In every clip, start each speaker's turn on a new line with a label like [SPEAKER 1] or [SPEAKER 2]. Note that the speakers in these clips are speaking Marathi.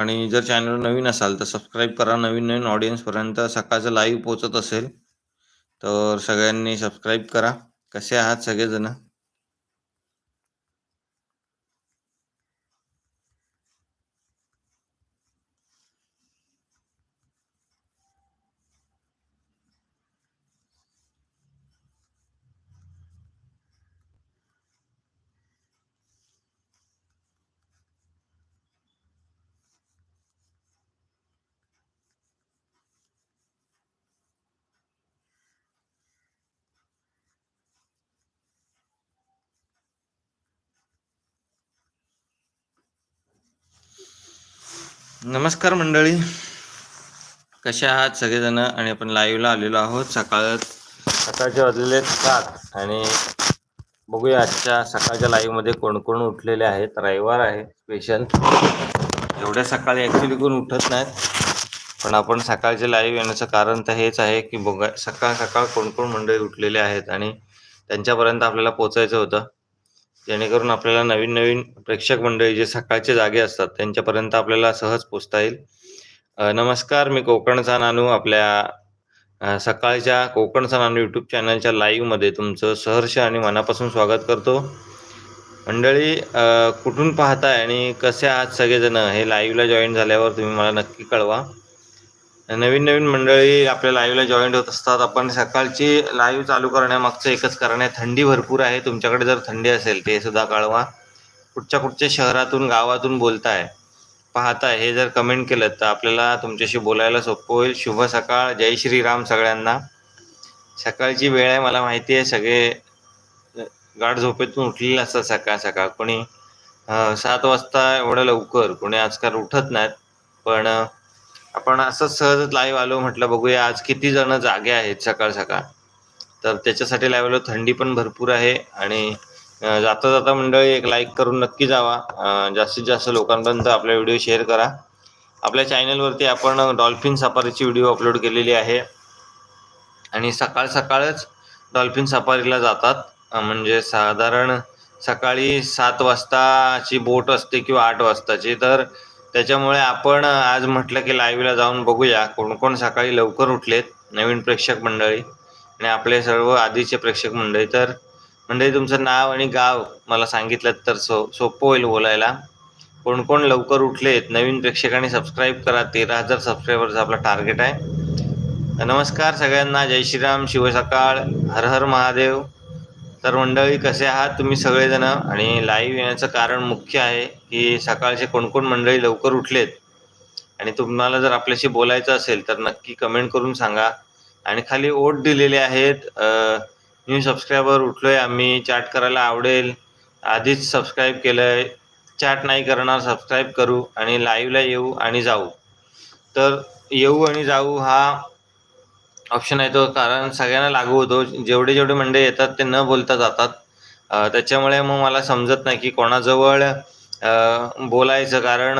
[SPEAKER 1] आणि जर चॅनल नवीन असाल तर सबस्क्राईब करा. नवीन नवीन ऑडियन्सपर्यंत सकाळचं लाईव्ह पोचत असेल तर सगळ्यांनी सबस्क्राईब करा. कसे आहात सगळेजण? नमस्कार मंडळी. कसे आहात सगळेजण? आणि आपण लाईव्हला आलेलो आहोत. सकाळ सकाळचे वाजलेले सात. आणि बघूया आजच्या सकाळच्या लाईव्हमध्ये कोण कोण उठलेले आहेत. रविवार आहे. स्पेशल एवढ्या सकाळी ॲक्च्युली कोण उठत नाहीत. पण आपण सकाळचे लाईव्ह येण्याचं कारण तर हेच आहे की बघा सकाळ सकाळ कोण कोण मंडळी उठलेले आहेत आणि त्यांच्यापर्यंत आपल्याला पोचायचं होतं. जेणेकरून आपल्याला नवीन नवीन प्रेक्षक मंडळी जे सकाळचे जागे असतात त्यांच्यापर्यंत आपल्याला सहज पोचता येईल. नमस्कार मी कोकणचा नानू आपल्या सकाळच्या कोकणचा नानू यूट्यूब चॅनलच्या लाईव्हमध्ये तुमचं सहर्ष आणि मनापासून स्वागत करतो. मंडळी कुठून पाहताय आणि कसे आहात सगळेजण? हे लाईव्हला जॉईन झाल्यावर तुम्ही मला नक्की कळवा. नवीन नवीन मंडळी आपल्या लाईव्हला जॉईन होत असतात. आपण सकाळची लाईव्ह चालू करण्यामागचं एकच कारण आहे थंडी भरपूर आहे. तुमच्याकडे जर थंडी असेल ते सुद्धा कळवा. कुठच्या कुठच्या शहरातून गावातून बोलताय पाहताय हे जर कमेंट केलं तर आपल्याला तुमच्याशी बोलायला सोपं होईल. शुभ सकाळ. जय श्रीराम सगळ्यांना. सकाळची वेळ आहे मला माहिती आहे. सगळे गाढ झोपेतून उठलेले असतात सकाळ सकाळ. कोणी सात वाजता एवढं लवकर कोणी आजकाल उठत नाहीत. पण आपण असंच सहजच लाईव्ह आलो म्हटलं बघूया आज किती जण जागे आहेत सकाळ सकाळ. तर त्याच्यासाठी लाईव्ह आलो थंडी पण भरपूर आहे आणि जाता जाता मंडळी एक लाईक करून नक्की जावा. जास्तीत जास्त लोकांपर्यंत आपला व्हिडिओ शेअर करा. आपल्या चॅनलवरती आपण डॉल्फिन सफारीची व्हिडिओ अपलोड केलेली आहे. आणि सकाळ सकाळच डॉल्फिन सफारीला जातात. म्हणजे साधारण सकाळी सात वाजताची बोट असते किंवा आठ वाजताची. तर त्याच्यामुळे आपण आज म्हटलं की लाईव्हला जाऊन बघूया कोण कोण सकाळी लवकर उठलेत नवीन प्रेक्षक मंडळी आणि आपले सर्व आधीचे प्रेक्षक मंडळी. तर मंडळी तुमचं नाव आणि गाव मला सांगितलं तर सो सोपं होईल बोलायला. कोण कोण लवकर उठलेत नवीन प्रेक्षकांनी सबस्क्राईब करा तेरा हजार सबस्क्रायबरचा आपला टार्गेट आहे. नमस्कार सगळ्यांना जय श्रीराम शिव सकाळ हर हर महादेव. तर मंडळी कसे आहात तुम्ही सगळेजण? आणि लाईव्ह येण्याचं कारण मुख्य आहे की सकाळचे कोणकोण मंडळी लवकर उठलेत. आणि तुम्हाला जर आपल्याशी बोलायचं असेल तर नक्की कमेंट करून सांगा. आणि खाली ओट दिलेले आहेत न्यू सबस्क्रायबर उठलोय आम्ही चॅट करायला आवडेल. आधीच सबस्क्राईब केलंय. चॅट नाही करणार सबस्क्राईब करू आणि लाईव्हला येऊ आणि जाऊ. तर येऊ आणि जाऊ हा ऑप्शन आहे तो कारण सगळ्यांना लागू होतो. जेवढे जेवढे मंडळी येतात ते न बोलता जातात. त्याच्यामुळे मग मला समजत नाही की कोणाजवळ बोलायचं कारण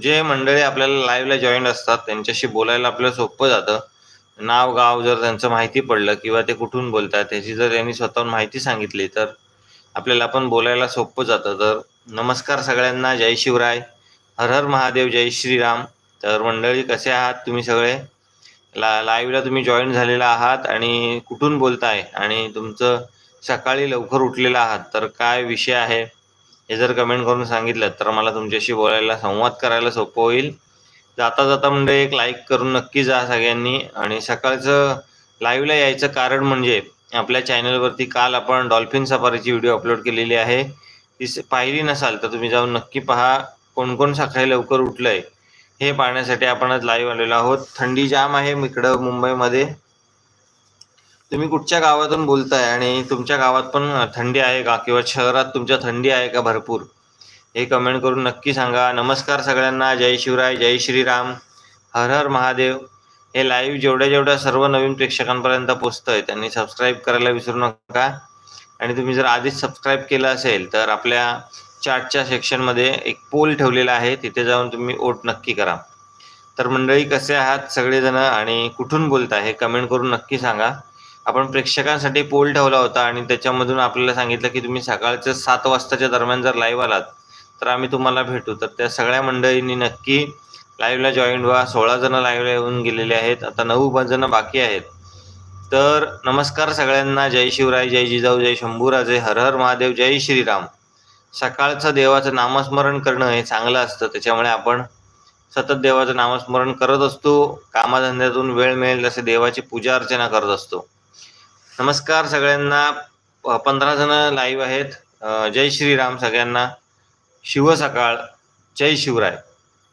[SPEAKER 1] जे मंडळी आपल्याला लाईव्हला जॉईंट असतात त्यांच्याशी बोलायला आपल्याला सोपं जातं. नाव गाव जर त्यांचं माहिती पडलं किंवा ते कुठून बोलतात त्याची जर त्यांनी स्वतःहून माहिती सांगितली तर आपल्याला पण बोलायला सोपं जातं. तर नमस्कार सगळ्यांना जय शिवराय. हर हर महादेव जय श्रीराम. तर मंडळी कसे आहात तुम्ही सगळे? ला लाईव्हला तुम्ही जॉईन झालेला आहात आणि कुठून बोलताय? आणि तुमचं सकाळी लवकर उठलेलं आहात तर काय विषय आहे? हे जर कमेंट करून सांगितलं तर मला तुमच्याशी बोलायला संवाद करायला सोपं होईल. जाता जाता म्हणजे एक लाईक करून नक्की जा सगळ्यांनी. आणि सकाळचं लाईव्हला यायचं कारण म्हणजे आपल्या चॅनलवरती काल आपण डॉल्फिन सफारीची व्हिडिओ अपलोड केलेली आहे. ती स- पाहिली नसाल तर तुम्ही जाऊन नक्की पहा कोण कोण सकाळी लवकर उठलंय. हे पाहण्यासाठी आपण आज लाईव्ह आलेलो आहोत. थंडी जाम आहे इकडं मुंबईमध्ये. तुम्ही कुठच्या गावातून बोलताय आणि तुमच्या गावात पण थंडी आहे का? किंवा शहरात तुमच्या थंडी आहे का भरपूर? हे कमेंट करून नक्की सांगा. नमस्कार सगळ्यांना. जय शिवराय जय श्रीराम. हर हर महादेव. हे लाईव्ह जेवढ्या जेवढ्या सर्व नवीन प्रेक्षकांपर्यंत पोचतंय त्यांनी सबस्क्राईब करायला विसरू नका. आणि तुम्ही जर आधीच सबस्क्राईब केलं असेल तर आपल्या चॅटच्या सेक्शनमध्ये एक पोल ठेवलेला आहे. तिथे जाऊन तुम्ही वोट नक्की करा. तर मंडळी कसे आहात सगळेजण आणि कुठून बोलता हे कमेंट करून नक्की सांगा. आपण प्रेक्षकांसाठी पोल ठेवला होता आणि त्याच्यामधून आपल्याला सांगितलं की तुम्ही सकाळच्या सात वाजताच्या दरम्यान जर लाईव्ह आलात तर आम्ही तुम्हाला भेटू. तर त्या सगळ्या मंडळींनी नक्की लाईव्हला जॉईन व्हा. सोळा जण लाईव्हला येऊन गेलेले आहेत. आता नऊ जण बाकी आहेत. तर नमस्कार सगळ्यांना. जय शिवराय जय जिजाऊ जय शंभूराजे. हर हर महादेव. जय श्रीराम. सकाळचं देवाचं नामस्मरण करणं हे चांगलं असतं. त्याच्यामुळे आपण सतत देवाचं नामस्मरण करत असतो. कामाधंद्यातून वेळ मिळेल तसे देवाची पूजा अर्चना करत असतो. नमस्कार सगळ्यांना. प- पंधरा जण लाईव्ह आहेत. जय श्रीराम सगळ्यांना. शिव सकाळ. जय शिवराय.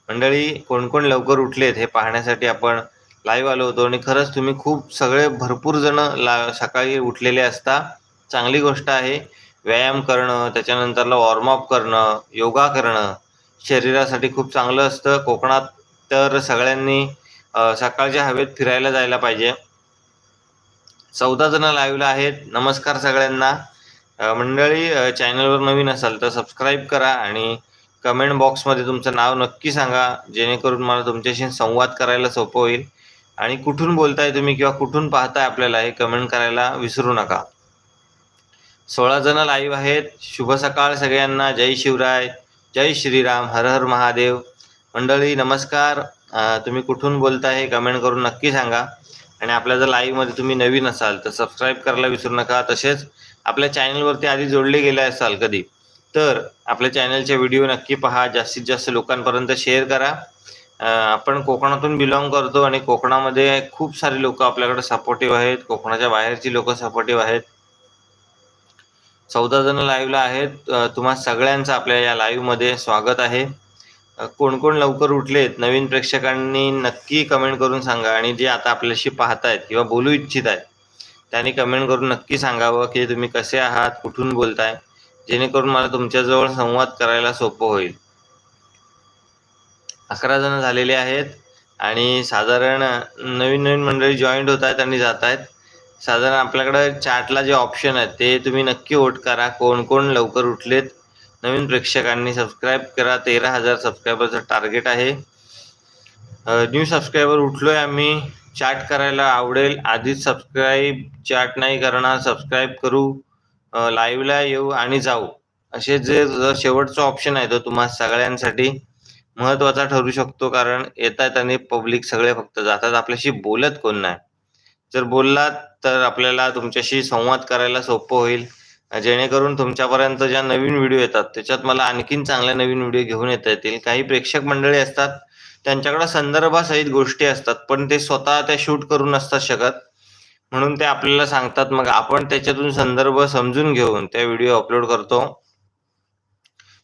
[SPEAKER 1] मंडळी कोण कोण लवकर उठलेत हे पाहण्यासाठी आपण लाईव्ह आलो होतो आणि खरंच तुम्ही खूप सगळे भरपूर जण ला सकाळी उठलेले असता. चांगली गोष्ट आहे. व्यायाम करणं त्याच्यानंतरला वॉर्मअप करणं योगा करणं शरीरासाठी खूप चांगलं असतं. कोकणात तर सगळ्यांनी सकाळच्या हवेत फिरायला जायला पाहिजे. चौदा जण लाईव्हला आहेत. नमस्कार सगळ्यांना. मंडळी चॅनलवर नवीन असाल तर सबस्क्राईब करा आणि कमेंट बॉक्समध्ये तुमचं नाव नक्की सांगा. जेणेकरून मला तुमच्याशी संवाद करायला सोपं होईल. आणि कुठून बोलताय तुम्ही किंवा कुठून पाहताय आपल्याला हे कमेंट करायला विसरू नका. सोळा जण लाईव्ह आहेत. शुभ सकाळ सगळ्यांना. जय शिवराय. जय श्रीराम. हर हर महादेव. मंडळी नमस्कार. तुम्ही कुठून बोलताय हे कमेंट करून नक्की सांगा. आणि आपल्या जर लाईव्हमध्ये तुम्ही नवीन असाल तर सबस्क्राईब करायला विसरू नका. तसेच आपल्या चॅनलवरती आधी जोडले गेले असाल कधी तर आपल्या चॅनलचे व्हिडिओ नक्की पहा. जास्तीत जास्त लोकांपर्यंत शेअर करा. आपण कोकणातून बिलॉंग करतो आणि कोकणामध्ये खूप सारे लोक आपल्याकडे सपोर्टिव्ह आहेत. कोकणाच्या बाहेरची लोक सपोर्टिव्ह आहेत. चौदा जण लाईव्हला आहेत. तुम्हा सगळ्यांचं आपल्या या लाईव्हमध्ये स्वागत आहे. कोण कोण लवकर उठलेत नवीन प्रेक्षकांनी नक्की कमेंट करून सांगा. आणि जे आता आपल्याशी पाहतायत किंवा बोलू इच्छित आहेत त्यांनी कमेंट करून नक्की सांगावं की तुम्ही कसे आहात कुठून बोलताय? जेणेकरून मला तुमच्याजवळ संवाद करायला सोपं होईल. अकरा जण झालेले आहेत आणि साधारण नवीन नवीन मंडळी जॉईंट होत आहेत आणि जात आहेत. साधारण आपल्याकडं चॅटला जे ऑप्शन आहेत ते तुम्ही नक्की वोट करा. कोण कोण लवकर उठलेत नवीन प्रेक्षकांनी सबस्क्राईब करा. तेरा हजार सबस्क्रायबरचं टार्गेट आहे. न्यू सबस्क्रायबर उठलोय आम्ही. चॅट करायला आवडेल. आधीच सबस्क्राईब चॅट नाही करणार. सबस्क्राईब करू. लाईव्हला येऊ आणि जाऊ. असे जे जर शेवटचा ऑप्शन आहे तो तुम्हा सगळ्यांसाठी महत्त्वाचा ठरू शकतो कारण येतात आणि पब्लिक सगळे फक्त जातात. आपल्याशी बोलत कोण नाही? जर बोललात तर आपल्याला तुमच्याशी संवाद करायला सोपं होईल. जेणेकरून तुमच्यापर्यंत ज्या नवीन व्हिडिओ येतात त्याच्यात मला आणखीन चांगल्या नवीन व्हिडिओ घेऊन येता येतील. काही प्रेक्षक मंडळी असतात त्यांच्याकडे संदर्भासहित गोष्टी असतात पण ते स्वतः त्या शूट करून नसतात शकत. म्हणून ते आपल्याला सांगतात मग आपण त्याच्यातून संदर्भ समजून घेऊन त्या व्हिडिओ अपलोड करतो.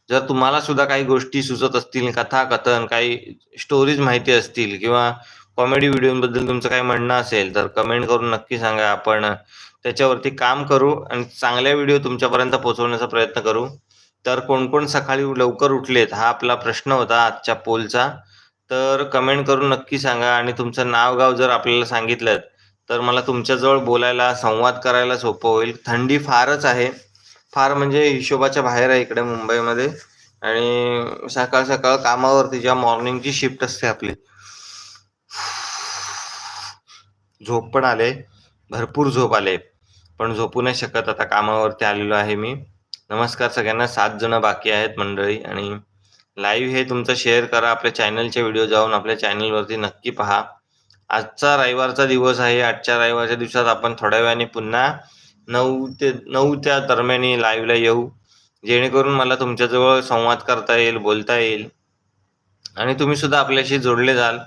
[SPEAKER 1] जर तुम्हाला सुद्धा काही गोष्टी सुचत असतील कथा कथन काही स्टोरीज माहिती असतील किंवा कॉमेडी व्हिडिओबद्दल तुमचं काही म्हणणं असेल तर कमेंट करून नक्की सांगा. आपण त्याच्यावरती काम करू आणि चांगल्या व्हिडिओ तुमच्यापर्यंत पोहोचवण्याचा प्रयत्न करू. तर कोण कोण सकाळी लवकर उठलेत हा आपला प्रश्न होता आजच्या पोलचा. तर कमेंट करून नक्की सांगा आणि तुमचं नाव गाव जर आपल्याला सांगितलं तर मला तुमच्याजवळ बोलायला संवाद करायला सोपं होईल. थंडी फारच आहे. फार म्हणजे हिशोबाच्या बाहेर आहे इकडे मुंबईमध्ये. आणि सकाळ सकाळ कामावरती जेव्हा मॉर्निंगची शिफ्ट असते आपली. झोप पण आले. भरपूर झोप आले. पण झोपू नाही शकत. आता कामावरती आलेलो आहे मी. नमस्कार सगळ्यांना. सात जण बाकी आहेत मंडळी आणि लाईव्ह हे तुमचं शेअर करा. आपल्या चॅनलचे व्हिडिओ जाऊन आपल्या चॅनलवरती नक्की पहा. आजचा रविवारचा दिवस आहे. आजच्या रविवारच्या दिवसात आपण थोड्या वेळाने पुन्हा नऊ ते नऊ त्या दरम्यानी लाईव्हला येऊ. जेणेकरून मला तुमच्याजवळ संवाद करता येईल बोलता येईल. आणि तुम्ही सुद्धा आपल्याशी जोडले जाल.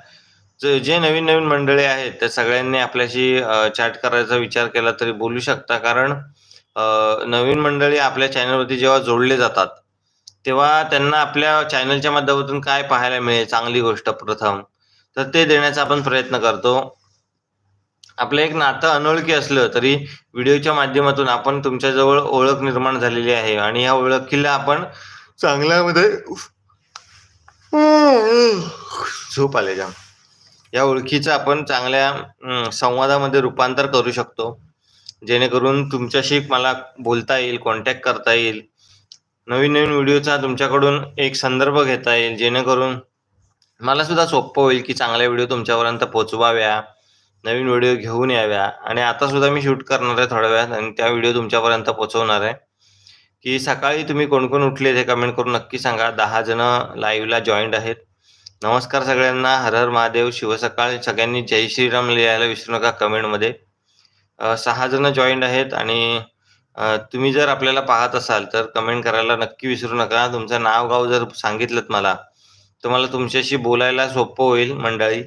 [SPEAKER 1] जे नवीन नवीन मंडळी आहेत त्या सगळ्यांनी आपल्याशी चॅट करायचा विचार केला तरी बोलू शकता. कारण नवीन मंडळी आपल्या चॅनलवरती जेव्हा जोडले जातात तेव्हा त्यांना आपल्या चॅनलच्या माध्यमातून काय पाहायला मिळेल चांगली गोष्ट प्रथम. तर ते देण्याचा आपण प्रयत्न करतो. आपलं एक नातं अनोळखी असलं तरी व्हिडिओच्या माध्यमातून आपण तुमच्याजवळ ओळख निर्माण झालेली आहे आणि या ओळखीला आपण चांगल्यामध्ये झोप आले जाम या ओळखीचं आपण चांगल्या संवादामध्ये रूपांतर करू शकतो. जेणेकरून तुमच्याशी मला बोलता येईल कॉन्टॅक्ट करता येईल. नवीन नवीन व्हिडिओचा तुमच्याकडून एक संदर्भ घेता येईल जेणेकरून मला सुद्धा सोपं होईल की चांगल्या व्हिडिओ तुमच्यापर्यंत पोचवाव्या नवीन व्हिडिओ घेऊन याव्या. आणि आता सुद्धा मी शूट करणार आहे थोड्या वेळात आणि त्या व्हिडिओ तुमच्यापर्यंत पोहोचवणार आहे. की सकाळी तुम्ही कोण कोण उठले हे कमेंट करून नक्की सांगा. दहा जण लाईव्हला जॉईंट आहेत. नमस्कार सगळ्यांना. हर हर महादेव शिवसकाळ. सगळ्यांनी जय श्रीराम लिहायला विसरू नका कमेंटमध्ये. सहा जण जॉईंट आहेत आणि तुम्ही जर आपल्याला पाहत असाल तर कमेंट करायला नक्की विसरू नका. तुमचं नाव गाव जर सांगितलं मला तर मला तुमच्याशी बोलायला सोपं होईल मंडळी.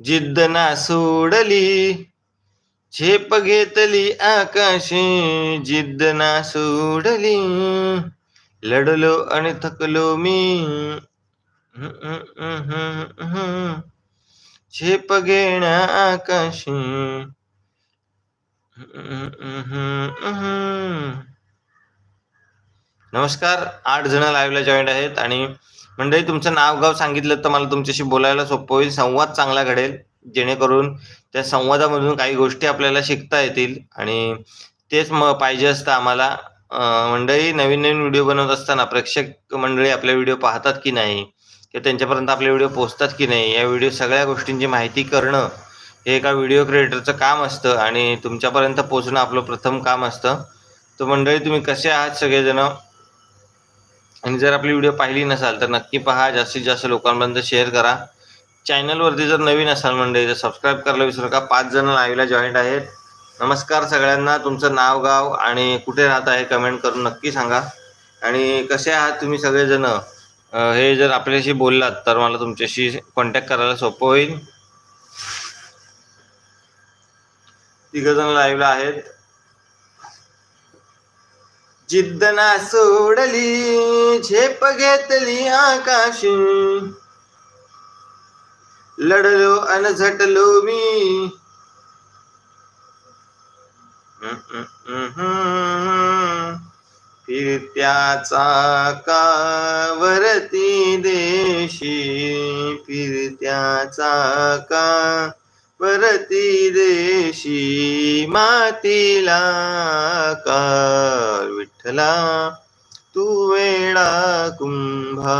[SPEAKER 1] जिद्द ना सोडली. झेप घेतली आकाशी जिद्द ना सोडली. लढलो आणि थकलो मी. झेप घेण्या आकाशी. नमस्कार आठ जण लाईव्हला जॉईंट आहेत आणि मंडळी तुमचं नाव गाव सांगितलं तर मला तुमच्याशी बोलायला सोपं होईल. संवाद चांगला घडेल. जेणेकरून त्या संवादामधून काही गोष्टी आपल्याला शिकता येतील आणि तेच मग पाहिजे असतं आम्हाला. मंडळी नवीन नवीन व्हिडिओ बनवत असताना प्रेक्षक मंडळी आपले व्हिडिओ पाहतात की नाही? किंवा त्यांच्यापर्यंत आपले व्हिडिओ पोहोचतात की नाही? या व्हिडिओ सगळ्या गोष्टींची माहिती करणं हे एका व्हिडिओ क्रिएटरचं काम असतं आणि तुमच्यापर्यंत पोहोचणं आपलं प्रथम काम असतं. तर मंडळी तुम्ही कसे आहात सगळेजण? आणि जर आपली व्हिडिओ पाहिली नसाल तर नक्की पहा. जास्तीत जास्त लोकांपर्यंत शेअर करा. चॅनलवरती जर नवीन असाल मंडळी तर सबस्क्राईब करायला विसरू नका. पाच जण लाईव्हला जॉईंट आहेत. नमस्कार सगळ्यांना. तुमचं नाव गाव आणि कुठे राहत आहे कमेंट करून नक्की सांगा. आणि कसे आहात तुम्ही सगळेजण? हे जर आपल्याशी बोललात तर मला तुमच्याशी कॉन्टॅक्ट करायला सोपं होईल. तिघजण लाईव्हला आहेत. जिद्द ना सोडली झेप घेतली आकाशी. लढलो अन झटलो मी. फिरत्याचा कावरती देशी फिरत्याचा का वरती देशी मातीला कार विठ्ठला तू वेळा कुंभा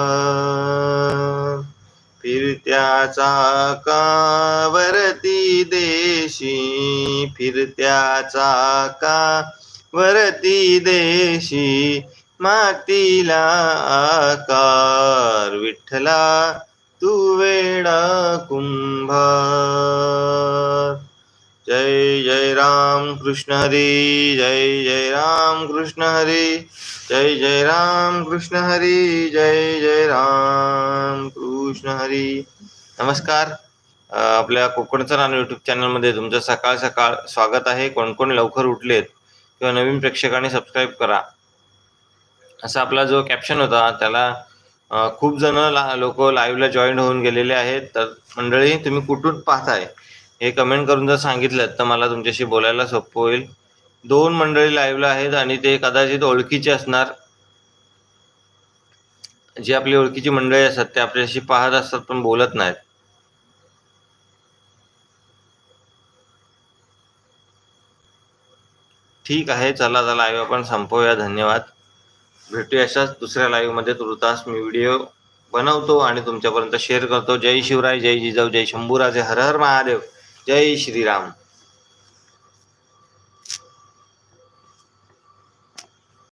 [SPEAKER 1] फिरत्याचा का वरती देशी फिरत्याचा का वरती देशी मातीला आकार विठ्ठला तू वेडा कुंभार. जय जय राम कृष्ण हरी जय जय राम कृष्ण हरी जय जय राम कृष्ण हरी जय जय राम कृष्ण हरी. नमस्कार. आपल्या कोकणचं रान यूट्यूब चॅनलमध्ये तुमचं सकाळ सकाळ स्वागत आहे. कोण कोण लवकर उठलेत किंवा नवीन प्रेक्षकांनी सबस्क्राईब करा. असा आपला जो कॅप्शन होता त्याला खूप जण ला लोक लाईव्हला जॉईन होऊन गेलेले आहेत. तर मंडळी तुम्ही कुठून पाहताय? हे कमेंट करून जर सांगितलं तर मला तुमच्याशी बोलायला सोपं होईल. दोन मंडळी लाईव्हला आहेत आणि ते कदाचित ओळखीचे असणार. जी आपली ओळखीची मंडळी असतात ते आपल्याशी पाहत असतात पण बोलत नाहीत. ठीक आहे चला चला लाईव्ह आपण संपवूया. धन्यवाद. भेटूया अशाच दुसऱ्या लाईव्हमध्ये. तुर्तास मी व्हिडिओ बनवतो आणि तुमच्यापर्यंत शेअर करतो. जय शिवराय जय जिजाऊ जय शंभूराजे. हर हर महादेव. जय श्रीराम.